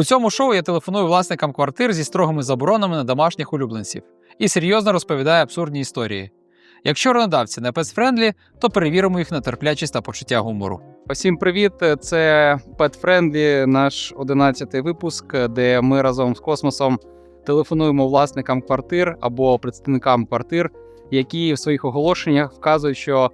У цьому шоу я телефоную власникам квартир зі строгими заборонами на домашніх улюбленців і серйозно розповідаю абсурдні історії. Якщо орендодавці не пецфрендлі, то перевіримо їх на терплячість та почуття гумору. Всім привіт! Це Pet Friendly, наш 11-й випуск, де ми разом з космосом телефонуємо власникам квартир або представникам квартир, які в своїх оголошеннях вказують, що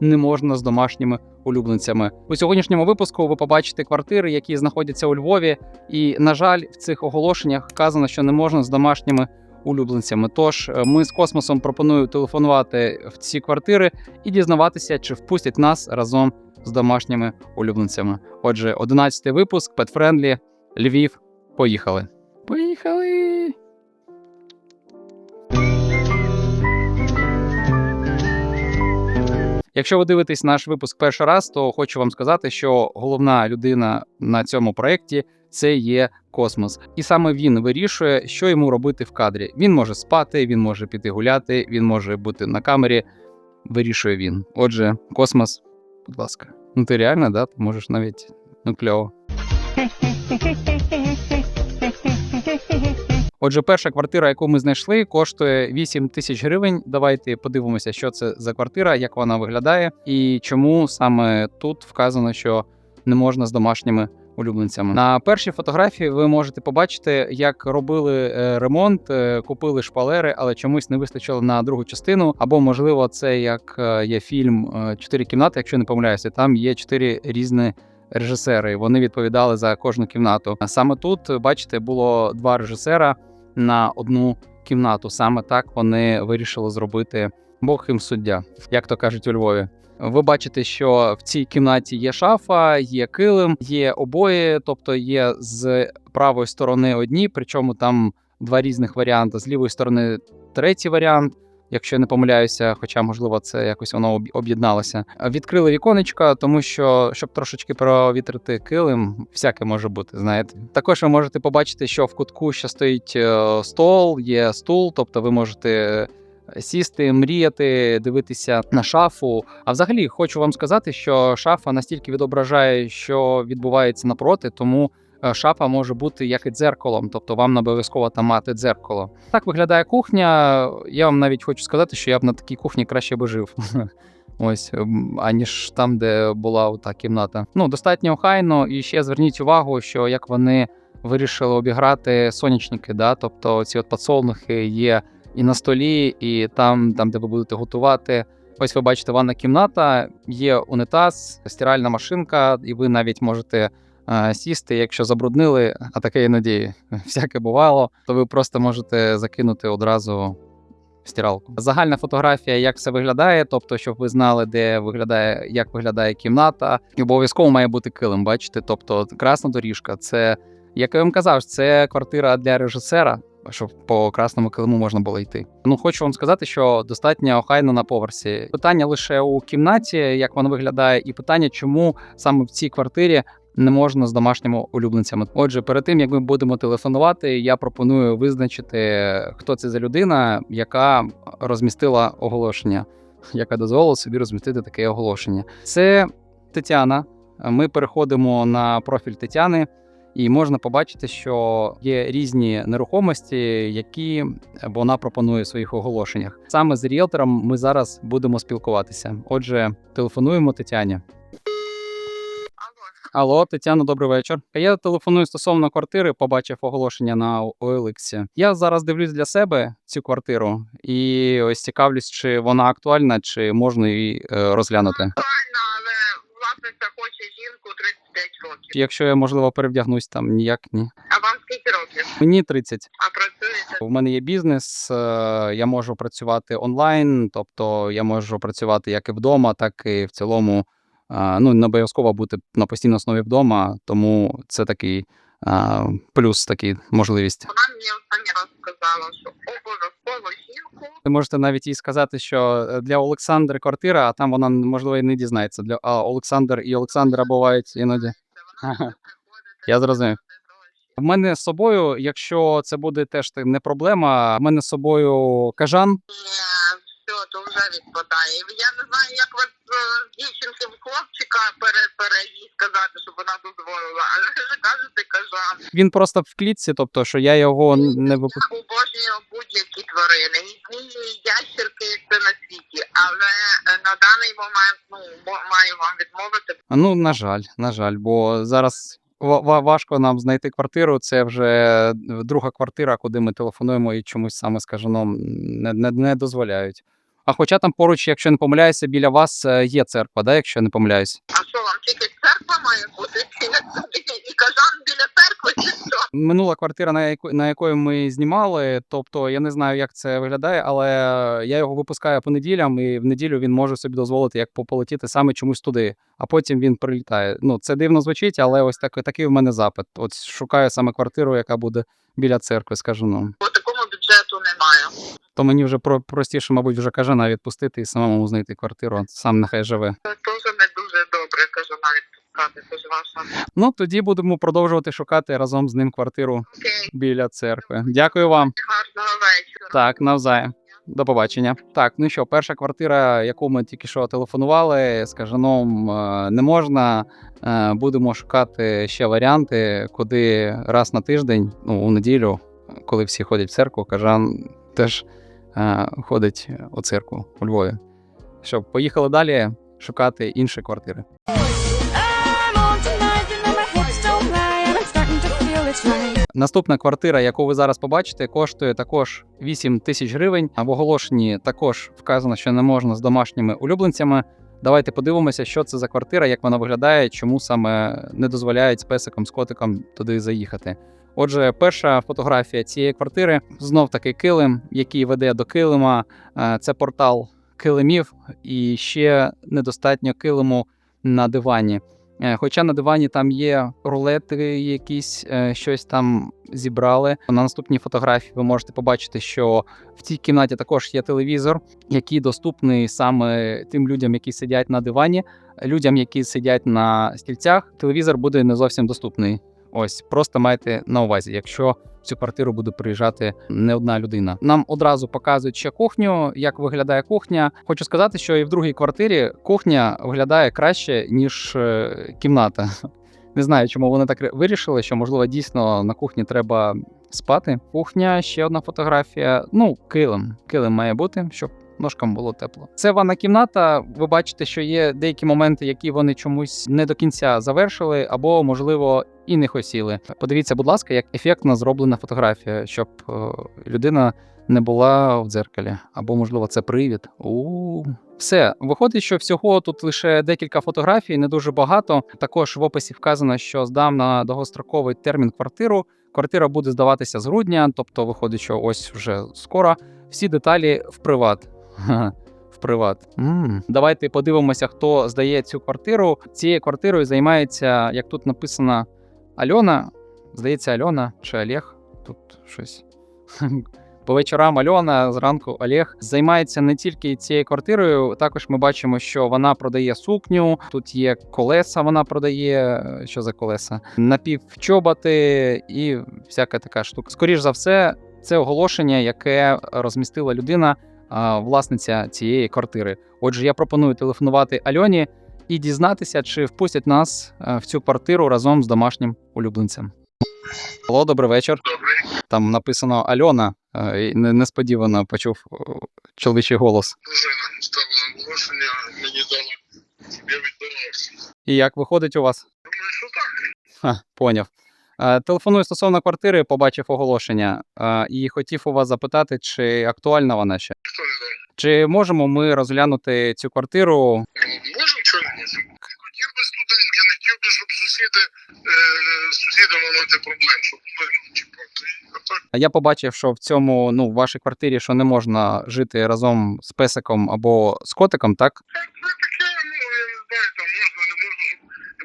не можна з домашніми улюбленцями. У сьогоднішньому випуску ви побачите квартири, які знаходяться у Львові. І, на жаль, в цих оголошеннях вказано, що не можна з домашніми улюбленцями. Тож е, ми з космосом пропоную телефонувати в ці квартири і дізнаватися, чи впустять нас разом з домашніми улюбленцями. Отже, 11 випуск Pet Friendly, Львів. Поїхали. Поїхали. Якщо ви дивитесь наш випуск перший раз, то хочу вам сказати, що головна людина на цьому проєкті це є космос, і саме він вирішує, що йому робити в кадрі. Він може спати, він може піти гуляти, він може бути на камері. Вирішує він. Отже, космос, будь ласка. Ну ти реально, да? Ти можеш навіть ну кльово. Отже, перша квартира, яку ми знайшли, коштує 8 тисяч гривень. Давайте подивимося, що це за квартира, як вона виглядає, і чому саме тут вказано, що не можна з домашніми улюбленцями. На першій фотографії ви можете побачити, як робили е, ремонт, е, купили шпалери, але чомусь не вистачило на другу частину. Або, можливо, це як е, є фільм Чотири кімнати, якщо не помиляюся, там є чотири різні. Режисери вони відповідали за кожну кімнату. А саме тут, бачите, було два режисера на одну кімнату. Саме так вони вирішили зробити Бог їм суддя, як то кажуть у Львові. Ви бачите, що в цій кімнаті є шафа, є килим, є обої, тобто є з правої сторони одні, причому там два різних варіанти. З лівої сторони третій варіант. Якщо я не помиляюся, хоча можливо це якось воно об'єдналося. Відкрили віконечко, тому що щоб трошечки провітрити килим, всяке може бути. Знаєте, також ви можете побачити, що в кутку ще стоїть е, стол, є стул, тобто ви можете сісти, мріяти, дивитися на шафу. А взагалі хочу вам сказати, що шафа настільки відображає, що відбувається напроти, тому. Е, Шафа може бути як і дзеркалом, тобто вам не обов'язково там мати дзеркало. Так виглядає кухня. Я вам навіть хочу сказати, що я б на такій кухні краще би жив. Ось, аніж там, де була та кімната. Ну, достатньо охайно. І ще зверніть увагу, що як вони вирішили обіграти сонячники, да? тобто ці от подсолнухи є і на столі, і там, там, де ви будете готувати. Ось ви бачите, ванна кімната, є унітаз, стиральна машинка, і ви навіть можете сісти, якщо забруднили, а таке іноді всяке бувало, то ви просто можете закинути одразу в стиралку. Загальна фотографія, як все виглядає, тобто, щоб ви знали, де виглядає, як виглядає кімната. І обов'язково має бути килим. Бачите, тобто красна доріжка. Це як я вам казав, це квартира для режисера. Щоб по красному килиму можна було йти. Ну хочу вам сказати, що достатньо охайно на поверсі. Питання лише у кімнаті, як воно виглядає, і питання, чому саме в цій квартирі не можна з домашніми улюбленцями. Отже, перед тим як ми будемо телефонувати, я пропоную визначити, хто це за людина, яка розмістила оголошення, яка дозволила собі розмістити таке оголошення. Це Тетяна. Ми переходимо на профіль Тетяни. І можна побачити, що є різні нерухомості, які вона пропонує в своїх оголошеннях. Саме з ріелтором ми зараз будемо спілкуватися. Отже, телефонуємо Тетяні. Алло, Тетяно, добрий вечір. Я телефоную стосовно квартири, побачив оголошення на OLX. Я зараз дивлюсь для себе цю квартиру і ось цікавлюсь, чи вона актуальна, чи можна її е, розглянути. Актуально, але власниця хоче жінку 35 років. Якщо я можливо перевдягнусь там ніяк ні. А вам скільки років? Мені 30. А працюєте? У мене є бізнес, е, я можу працювати онлайн, тобто я можу працювати як і вдома, так і в цілому. Ну, не обов'язково бути на постійній основі вдома, тому це такий плюс, такий можливість. Вона мені останній раз сказала, що обов'язково жінку. Ви можете навіть їй сказати, що е, для Олександра квартира, а там вона можливо і не дізнається. Для а Олександр і Олександра бувають іноді. Я зрозумів. В мене з собою, якщо це буде теж не проблема, в мене з собою кажан. Все, то вже відпадає. Я не знаю, як вас е, дівчинки в хлопчика пере, пере їй сказати, щоб вона дозволила, але ви кажете кажан. Він просто в клітці, тобто, що я його не випускаю. Обожнюю будь-які тварини, і змії, і ящерки, як це на світі. Але е, на даний момент ну мо- маю вам відмовити. Ну, на жаль, на жаль, бо зараз ва- ва- важко нам знайти квартиру. Це вже друга квартира, куди ми телефонуємо і чомусь саме з не, не, не дозволяють. А хоча там поруч, якщо не помиляюся, біля вас е, є церква, да, якщо не помиляюсь. А що вам тільки церква має бути? І кажан біля церкви, чи що? Минула квартира, на яку на якої ми знімали. Тобто я не знаю, як це виглядає, але я його випускаю по неділям, і в неділю він може собі дозволити як по- полетіти саме чомусь туди, а потім він прилітає. Ну це дивно звучить, але ось так, такий в мене запит. От шукаю саме квартиру, яка буде біля церкви, скажу ну. То мені вже про простіше, мабуть, вже кажана відпустити і самому знайти квартиру. Сам нехай живе. Це теж не дуже добре, кажу навіть пускати, це ж ваша. Ну тоді будемо продовжувати шукати разом з ним квартиру Окей, біля церкви. Дякую вам. гарного вечора. Так, навзаєм. До побачення. Так, ну що, перша квартира, яку ми тільки що телефонували, з кажаном е, не можна. Е, Будемо шукати ще варіанти, куди раз на тиждень, ну у неділю, коли всі ходять в церкву, кажан теж ходить у церкву у Львові. Що, поїхали далі шукати інші квартири. Наступна квартира, яку ви зараз побачите, коштує також 8 тисяч гривень. А в оголошенні також вказано, що не можна з домашніми улюбленцями. Давайте подивимося, що це за квартира, як вона виглядає, чому саме не дозволяють з песиком, з котиком туди заїхати. Отже, перша фотографія цієї квартири знов таки килим, який веде до килима. Е, Це портал килимів, і ще недостатньо килиму на дивані. Е, Хоча на дивані там є рулети, якісь е, щось там зібрали. На наступній фотографії ви можете побачити, що в цій кімнаті також є телевізор, який доступний саме тим людям, які сидять на дивані. Людям, які сидять на стільцях, телевізор буде не зовсім доступний. Ось просто майте на увазі, якщо в цю квартиру буде приїжджати не одна людина. Нам одразу показують ще кухню, як виглядає кухня. Хочу сказати, що і в другій квартирі кухня виглядає краще ніж е, кімната. Не знаю, чому вони так вирішили, що можливо дійсно на кухні треба спати. Кухня, ще одна фотографія. Ну, килим. Килим має бути, щоб ножкам було тепло. Це ванна кімната. Ви бачите, що є деякі моменти, які вони чомусь не до кінця завершили, або можливо і не хотіли. Подивіться, будь ласка, як ефектно зроблена фотографія, щоб е, людина не була в дзеркалі, або можливо це привід. у все виходить, що всього тут лише декілька фотографій, не дуже багато. Також в описі вказано, що здам на довгостроковий термін квартиру. Квартира буде здаватися з грудня, тобто виходить, що ось вже скоро. Всі деталі в приват. В приват. м Давайте подивимося, хто здає цю квартиру. Цією квартирою займається, як тут написано, Альона. Здається, Альона чи Олег. Тут щось. По вечорам Альона, зранку Олег займається не тільки цією квартирою. Також ми бачимо, що вона продає сукню. Тут є колеса, вона продає. Що за колеса? Напівчоботи і всяка така штука. Скоріш за все, це оголошення, яке розмістила людина, власниця цієї квартири. Отже, я пропоную телефонувати Альоні і дізнатися, чи впустять нас е, в цю квартиру разом з домашнім улюбленцем. Алло, добрий вечір. Добре. Там написано Альона. е, Несподівано почув чоловічий голос. Дружина ставила оголошення, мені дала, я. І як виходить у вас? Думаю, що так. Ха, поняв. Е, Телефоную стосовно квартири, побачив оголошення е, і хотів у вас запитати, чи актуальна вона ще. Хто не знає. Чи можемо ми розглянути цю квартиру? Можемо, чого не? Хотів би студент, я не хотів би, щоб сусіди е, з сусідами мати проблем, щоб ми а Я побачив, що в цьому, ну, в вашій квартирі, що не можна жити разом з песиком або з котиком, так? це таке, ну я не знаю, там можна, не можна,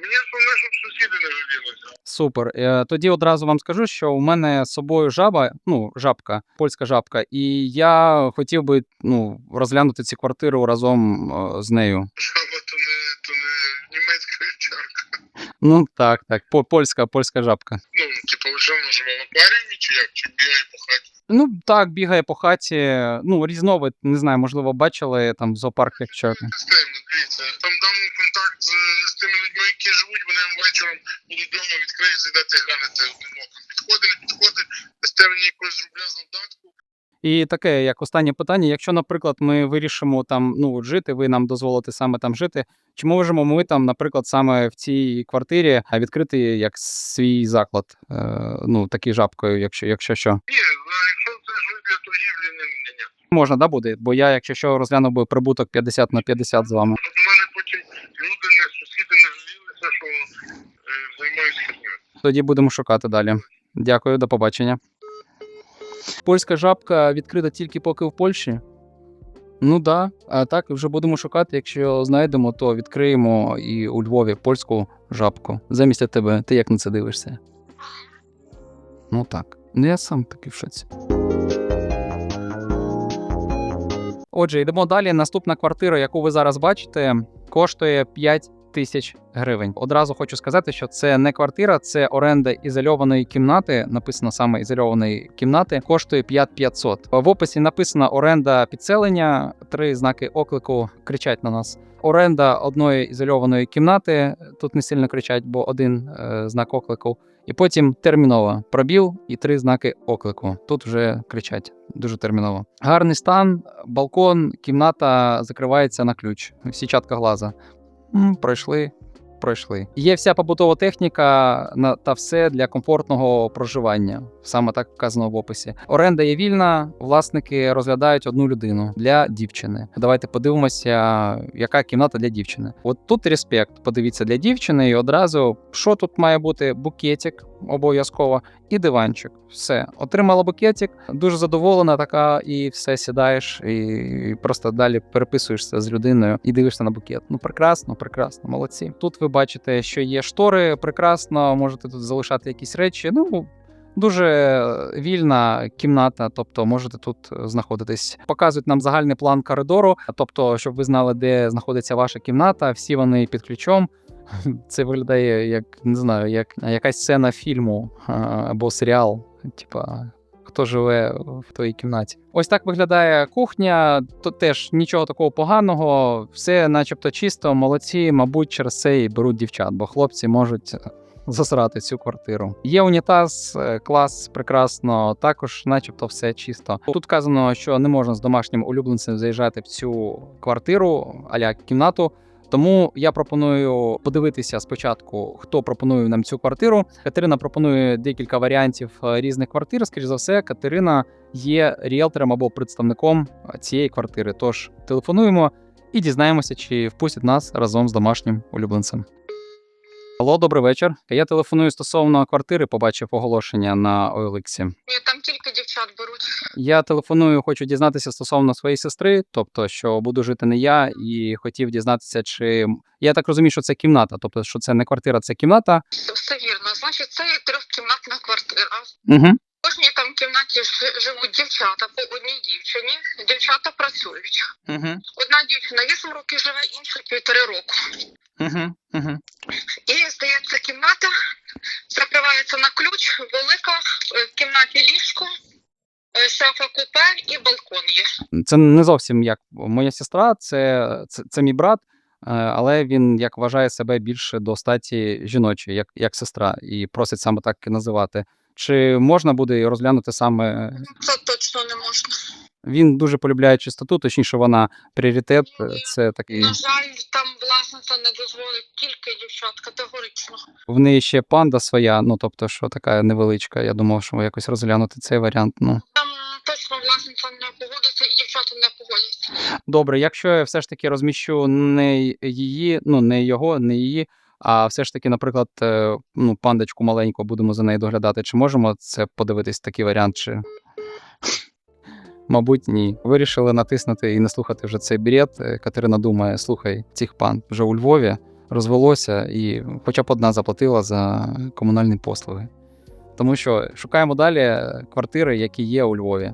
мені основне, щоб сусіди не жалілися. Супер. Е, Тоді одразу вам скажу, що у мене з собою жаба, ну, жабка, польська жабка, і я хотів би ну, розглянути цю квартиру разом е, з нею. Жаба то не, то не німецька вівчарка. Ну так, так, по- польська, польська жабка. Ну, типу, що, ми живемо в акваріумі, чи як? Чи бігає по хаті? Ну так, бігає по хаті. Ну, різновид, не знаю, можливо, бачили там в зоопарк. Системно, дивіться. Там дам вам контакт з, з тими людьми, які живуть, вони вечором будуть вдома відкриють, зайдете, глянете одним оком. Підходить, не підходить, дасте мені якогось рубля завдатку. І таке, як останнє питання: якщо, наприклад, ми вирішимо там ну от жити, ви нам дозволите саме там жити. Чи можемо ми там, наприклад, саме в цій квартирі відкрити як свій заклад? Е, ну такий жабкою, якщо, якщо що. Ні, якщо це ж для торгівлі, не ні, ні. Можна, да, буде? Бо я, якщо що, розглянув би прибуток 50 на 50 з вами. От потім люди, не сусіди не жалілися, що е, займаюся хернею. Тоді будемо шукати далі. Дякую, до побачення. Польська жабка відкрита тільки поки в Польщі. Ну да, а так вже будемо шукати. Якщо знайдемо, то відкриємо і у Львові польську жабку. Замість тебе. Ти як на це дивишся? Ну так. Ну я сам таки в шоці. Отже, йдемо далі. Наступна квартира, яку ви зараз бачите, коштує 5 тисяч гривень. Одразу хочу сказати, що це не квартира, це оренда ізольованої кімнати. Написано саме ізольованої кімнати, коштує 5500. В описі написано оренда підселення, три знаки оклику кричать на нас. Оренда одної ізольованої кімнати. Тут не сильно кричать, бо один е, знак оклику. І потім терміново пробіл і три знаки оклику. Тут вже кричать дуже терміново. Гарний стан, балкон, кімната закривається на ключ. Січатка глаза. Пройшли, пройшли. Є вся побутова техніка та все для комфортного проживання. Саме так вказано в описі. Оренда є вільна, власники розглядають одну людину для дівчини. Давайте подивимося, яка кімната для дівчини. От тут респект. Подивіться для дівчини, і одразу що тут має бути букетик обов'язково і диванчик. Все, отримала букетик, дуже задоволена така, і все сідаєш, і просто далі переписуєшся з людиною і дивишся на букет. Ну прекрасно, прекрасно, молодці. Тут ви бачите, що є штори, прекрасно, можете тут залишати якісь речі. Ну. Дуже вільна кімната, тобто можете тут знаходитись. Показують нам загальний план коридору, тобто, щоб ви знали, де знаходиться ваша кімната. Всі вони під ключом. Це виглядає як не знаю, як якась сцена фільму або серіал. Типа, хто живе в твоїй кімнаті. Ось так виглядає кухня. Тут теж нічого такого поганого, все, начебто, чисто, молодці, мабуть, через це і беруть дівчат, бо хлопці можуть. Засрати цю квартиру. Є унітаз, е, клас, прекрасно. Також, начебто, все чисто. Тут казано, що не можна з домашнім улюбленцем заїжджати в цю квартиру, аля кімнату. Тому я пропоную подивитися спочатку, хто пропонує нам цю квартиру. Катерина пропонує декілька варіантів е, різних квартир. Скоріше за все, Катерина є ріелтором або представником цієї квартири. Тож телефонуємо і дізнаємося, чи впустять нас разом з домашнім улюбленцем. Алло, добрий вечір. Я телефоную стосовно квартири, побачив оголошення на OLX. Ні, там тільки дівчат беруть. Я телефоную, хочу дізнатися стосовно своєї сестри, тобто, що буду жити не я, і хотів дізнатися, чи я так розумію, що це кімната, тобто, що це не квартира, це кімната. Все вірно. Значить, це є трьохкімнатна квартира. Угу. Кожній там кімнаті живуть дівчата по одній дівчині. Дівчата працюють. Угу. Одна дівчина 8 років живе, інша півтори року. Угу. Угу. І здається, кімната закривається на ключ, велика е, в кімнаті ліжко, е, шафа купе і балкон є. Це не зовсім як моя сестра, це, це, це мій брат, е, але він як вважає себе більше до статі жіночої, як, як сестра, і просить саме так і називати. Чи можна буде розглянути саме Це точно не можна. він дуже полюбляє чистоту, точніше, вона пріоритет. е, Це такий На жаль, там власниця не дозволить тільки дівчат категорично. в неї ще панда своя, ну тобто, що така невеличка. Я думав, що якось розглянути цей варіант. Ну Там точно власниця не дівчата не погодяться. добре, якщо я все ж таки розміщу не її, ну не його, не її. А все ж таки, наприклад, е, ну, пандочку маленьку будемо за нею доглядати. Чи можемо це подивитись такий варіант? Чи мабуть, ні. Вирішили натиснути і не слухати вже цей бред. Е, Катерина думає: слухай, цих панд вже у Львові розвелося, і хоча б одна заплатила за комунальні послуги. Тому що шукаємо далі квартири, які є у Львові.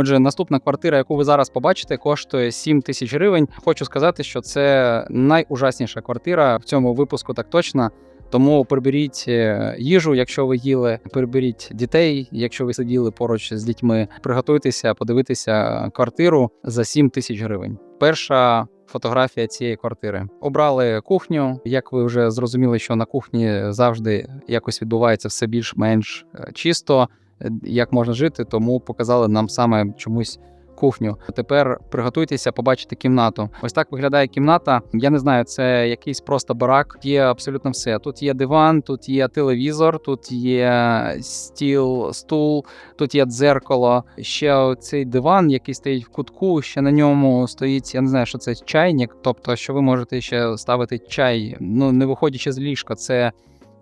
Отже, наступна квартира, яку ви зараз побачите, коштує 7 тисяч гривень. Хочу сказати, що це найужасніша квартира в цьому випуску, так точно. Тому приберіть е, їжу, якщо ви їли, приберіть дітей, якщо ви сиділи поруч з дітьми. Приготуйтеся подивитися квартиру за 7 тисяч гривень. Перша фотографія цієї квартири. Обрали кухню. Як ви вже зрозуміли, що на кухні завжди якось відбувається все більш-менш е, чисто, як можна жити, тому показали нам саме чомусь. Кухню тепер приготуйтеся побачити кімнату. Ось так виглядає кімната. Я не знаю, це якийсь просто барак. Є абсолютно все. Тут є диван, тут є телевізор, тут є стіл, стул, тут є дзеркало. Ще цей диван, який стоїть в кутку. Ще на ньому стоїть. Я не знаю, що це чайник. Тобто, що ви можете ще ставити чай, ну не виходячи з ліжка. Це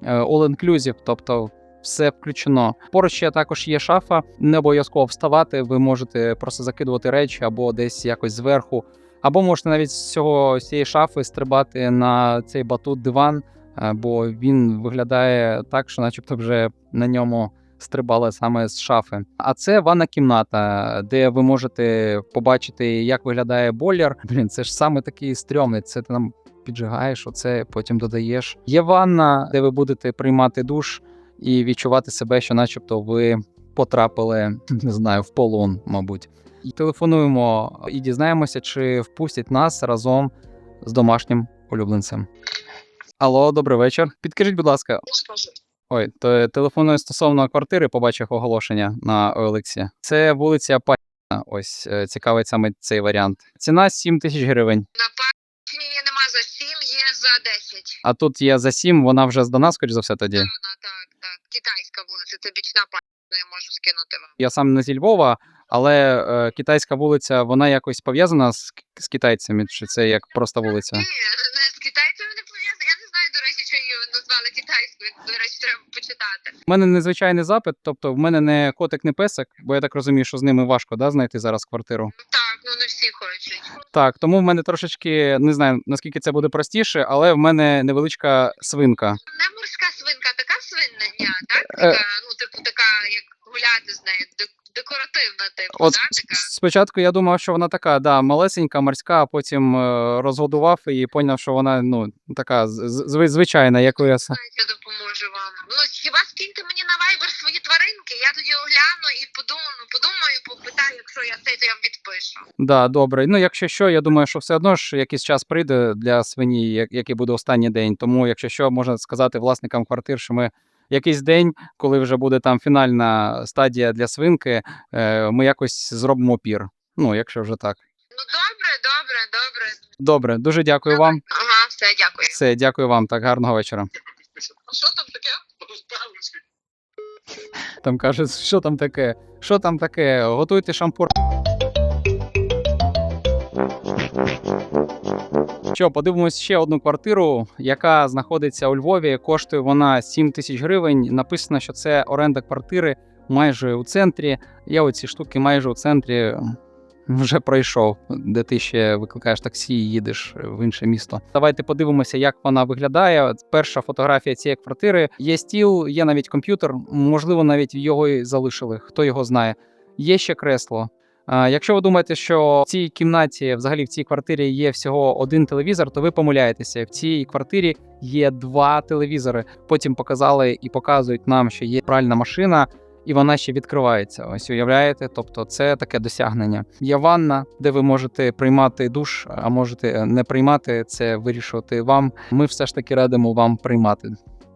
е, all-inclusive, тобто все включено. Поруч ще також є шафа. Не обов'язково вставати. Ви можете просто закидувати речі або десь якось зверху, або можете навіть з цього з цієї шафи стрибати на цей батут диван, бо він виглядає так, що, начебто, вже на ньому. Стрибали саме з шафи. А це ванна кімната, де ви можете побачити, як виглядає бойлер. Блін, це ж саме такий стрьомний. Це ти там піджигаєш, оце потім додаєш. Є ванна, де ви будете приймати душ і відчувати себе, що, начебто, ви потрапили, не знаю, в полон, мабуть. І Телефонуємо і дізнаємося, чи впустять нас разом з домашнім улюбленцем. Алло, добрий вечір. Підкажіть, будь ласка, ой, то телефоную стосовно квартири, побачив оголошення на OLX. Це вулиця Паніна. Ось е, цікавить саме цей варіант. Ціна 7 тисяч гривень. На пачні нема за 7, є за 10. А тут є за 7, вона вже здана, скоріш за все, тоді. Так, так. Китайська вулиця, це бічна пачка, я можу скинути вам. Я сам не зі Львова, але е, китайська вулиця, вона якось пов'язана з, з китайцями, чи це як просто вулиця? Ні, не з китайцями не пов'язано. Я не знаю, до речі, що її назвали китайською. До речі, треба почитати. У мене незвичайний запит, тобто в мене не котик, не песик, бо я так розумію, що з ними важко да, знайти зараз квартиру. Так, ну не всі хочуть. Так, тому в мене трошечки не знаю наскільки це буде простіше, але в мене невеличка свинка. Не морська свинка, а така свиння, так? Е. Така, ну, типу, така, як гуляти з нею, де- декоративна, типу, От да, така. спочатку я думав, що вона така, да, малесенька, морська, а потім е, розгодував і поняв, що вона ну така з- з- звичайна, як с- Я допоможу вам. Ну хіба скиньте мені на Viber свої тваринки? Я тоді огляну і подумаю, подумаю, попитаю, якщо я цей, то я вам відпишу. Да, добре. Ну, якщо що, я думаю, що все одно ж якийсь час прийде для свині, як- який буде останній день. Тому, якщо що, можна сказати власникам квартир, що ми якийсь день, коли вже буде там фінальна стадія для свинки, е, ми якось зробимо пір. Ну, якщо вже так. Ну добре, добре, добре. Добре, дуже дякую вам. Ага, все, дякую. Все, дякую вам. Так, гарного вечора. А що там таке? Там каже, що там таке? Що там таке? Готуйте шампур. Що, подивимось ще одну квартиру, яка знаходиться у Львові. Коштує вона 7 тисяч гривень. Написано, що це оренда квартири майже у центрі. Я оці штуки майже у центрі вже пройшов, де ти ще викликаєш таксі і їдеш в інше місто. Давайте подивимося, як вона виглядає. Перша фотографія цієї квартири. Є стіл, є навіть комп'ютер. Можливо, навіть його і залишили. Хто його знає. Є ще кресло. Якщо ви думаєте, що в цій кімнаті, взагалі в цій квартирі є всього один телевізор, то ви помиляєтеся. В цій квартирі є два телевізори. Потім показали і показують нам, що є пральна машина, і вона ще відкривається. Ось уявляєте, тобто це таке досягнення. Є ванна, де ви можете приймати душ, а можете не приймати це вирішувати вам. Ми все ж таки радимо вам приймати.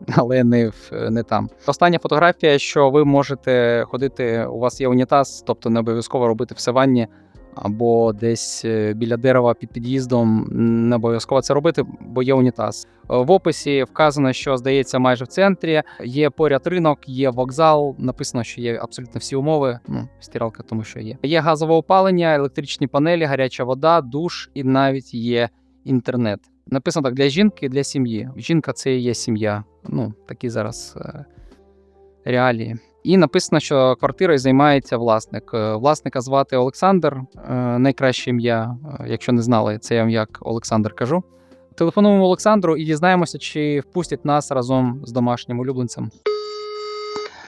Але не в не там. Остання фотографія, що ви можете ходити. У вас є унітаз, тобто не обов'язково робити в ванні або десь е, біля дерева під під'їздом. Не обов'язково це робити, бо є унітаз. Е, В описі вказано, що здається майже в центрі. Є поряд ринок, є вокзал. Написано, що є абсолютно всі умови. Ну, стиралка, тому що є. Є газове опалення, електричні панелі, гаряча вода, душ і навіть є інтернет. Написано так для жінки, для сім'ї. Жінка це і є сім'я. Ну такі зараз е, реалії. І написано, що квартирою займається власник. Е, Власника звати Олександр. е, Найкраще ім'я, якщо не знали, це я вам як Олександр кажу. Телефонуємо Олександру і дізнаємося, чи впустять нас разом з домашнім улюбленцем.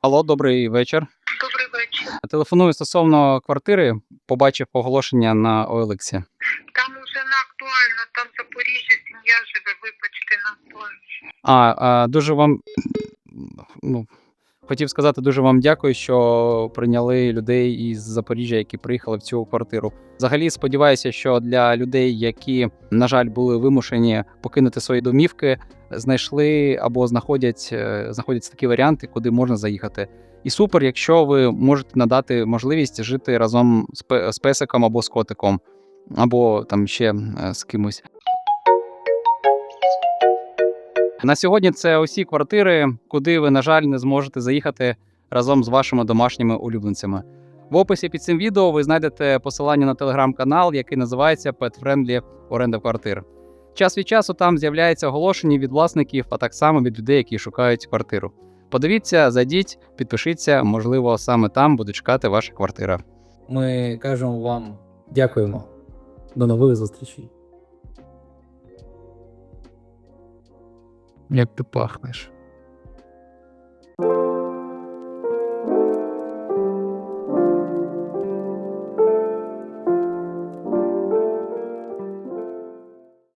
Алло, добрий вечір. Добрий вечір. Телефоную стосовно квартири, побачив оголошення на OLX. Там актуально, там Запоріжжя, сім'я живе, вибачте, актуально. А, а дуже вам ну, хотів сказати дуже вам дякую, що прийняли людей із Запоріжжя, які приїхали в цю квартиру. Взагалі сподіваюся, що для людей, які, на жаль, були вимушені покинути свої домівки, знайшли або знаходять, е, знаходяться такі варіанти, куди можна заїхати. І супер, якщо ви можете надати можливість жити разом з песиком або з котиком, або там ще е, з кимось. На сьогодні це усі квартири, куди ви, на жаль, не зможете заїхати разом з вашими домашніми улюбленцями. В описі під цим відео ви знайдете посилання на телеграм-канал, який називається Pet Friendly оренда квартир. Час від часу там з'являються оголошення від власників, а так само від людей, які шукають квартиру. Подивіться, зайдіть, підпишіться, можливо, саме там буде чекати ваша квартира. Ми кажемо вам дякуємо. До нових зустрічей. Як ти пахнеш.